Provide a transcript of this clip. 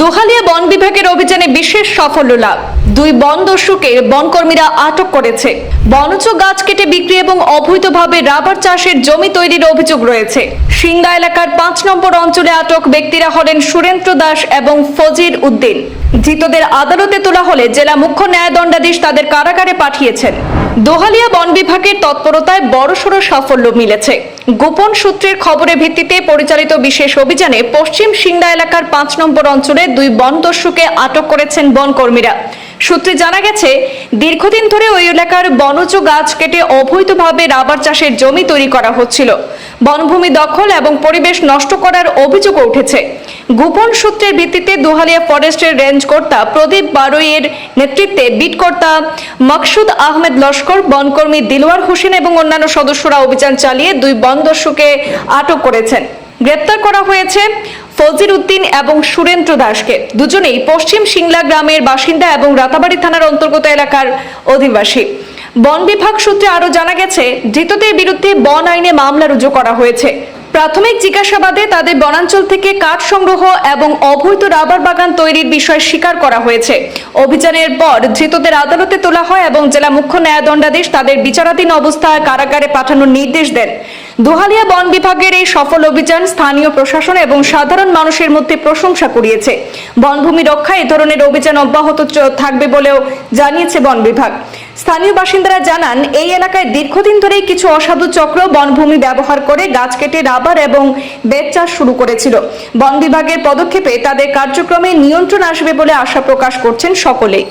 দোহালিয়া বন বিভাগের অভিযানে বিশেষ সাফল্য লাভ। দুই বন দস্যুকে বনকর্মীরা আটক করেছে। বনজ গাছ কেটে বিক্রি এবং অবৈধভাবে রাবার চাষের জমি তৈরির অভিযোগ রয়েছে। সিংড়া এলাকার পাঁচ নম্বর অঞ্চলে আটক ব্যক্তিরা হলেন সুরেন্দ্র দাস এবং ফজির উদ্দিন। ধৃতদের আদালতে তোলা হলে জেলা মুখ্য ন্যায়দণ্ডাধীশ তাদের কারাগারে পাঠিয়েছেন। দোহালিয়া বন বিভাগের তৎপরতায় বড়সড় সাফল্য মিলেছে। গোপন সূত্রের খবরের ভিত্তিতে পরিচালিত বিশেষ অভিযানে পশ্চিম সিংড়া এলাকার পাঁচ নম্বর অঞ্চলে দুই বন দস্যুকে আটক করেছেন বনকর্মীরা। সূত্রে জানা গেছে, দীর্ঘদিন ধরে ওই এলাকার বনজ গাছ কেটে অবৈধভাবে রাবার চাষের জমি তৈরি করা হচ্ছিল। বনভূমি দখল এবং পরিবেশ নষ্ট করার অভিযোগ উঠেছে। গোপন সূত্রের ভিত্তিতে দুহালিয়া ফরেস্টের রেঞ্জ কর্তা প্রদীপ বারৈয়ের নেতৃত্বে বিট কর্তা মকসুদ আহমেদ লস্কর, বনকর্মী দিলওয়ার হোসেন এবং অন্যান্য সদস্যরা অভিযান চালিয়ে দুই বন দস্যুকে আটক করেছেন। গ্রেপ্তার করা হয়েছে ফজির উদ্দিন এবং সুরেন্দ্র দাসকে। দুজনেই পশ্চিম সিংলা গ্রামের বাসিন্দা এবং রাতাবাড়ি থানার অন্তর্গত এলাকার অধিবাসী। বন বিভাগ সূত্রে আরও জানা গেছে, ধৃতদের বিরুদ্ধে বন আইনে মামলা রুজু করা হয়েছে। প্রাথমিক জিজ্ঞাসাবাদে তাদের বনাঞ্চল থেকে কাঠ সংগ্রহ এবং অবৈধ রাবার বাগান তৈরির বিষয় স্বীকার করা হয়েছে। অভিযানের পর ধৃতদের আদালতে তোলা হয় এবং জেলা মুখ্য ন্যায়দণ্ডাধীশ তাদের বিচারাধীন অবস্থায় কারাগারে পাঠানোর নির্দেশ দেন। দোহালিয়া বন বিভাগের এই সফল অভিযান স্থানীয় প্রশাসন এবং সাধারণ মানুষের মধ্যে প্রশংসা কুড়িয়েছে। বনভূমি রক্ষায় এ ধরনের অভিযান অব্যাহত থাকবে বলেও জানিয়েছে বন বিভাগ। স্থানীয় বাসিন্দারা জানান, এই এলাকায় দীর্ঘদিন ধরেই কিছু অসাধু চক্র বনভূমি ব্যবহার করে গাছ কেটে রাবার এবং বেত চাষ শুরু করেছিল। বন বিভাগের পদক্ষেপে তাদের কার্যক্রমে নিয়ন্ত্রণ আসবে বলে আশা প্রকাশ করছেন সকলেই।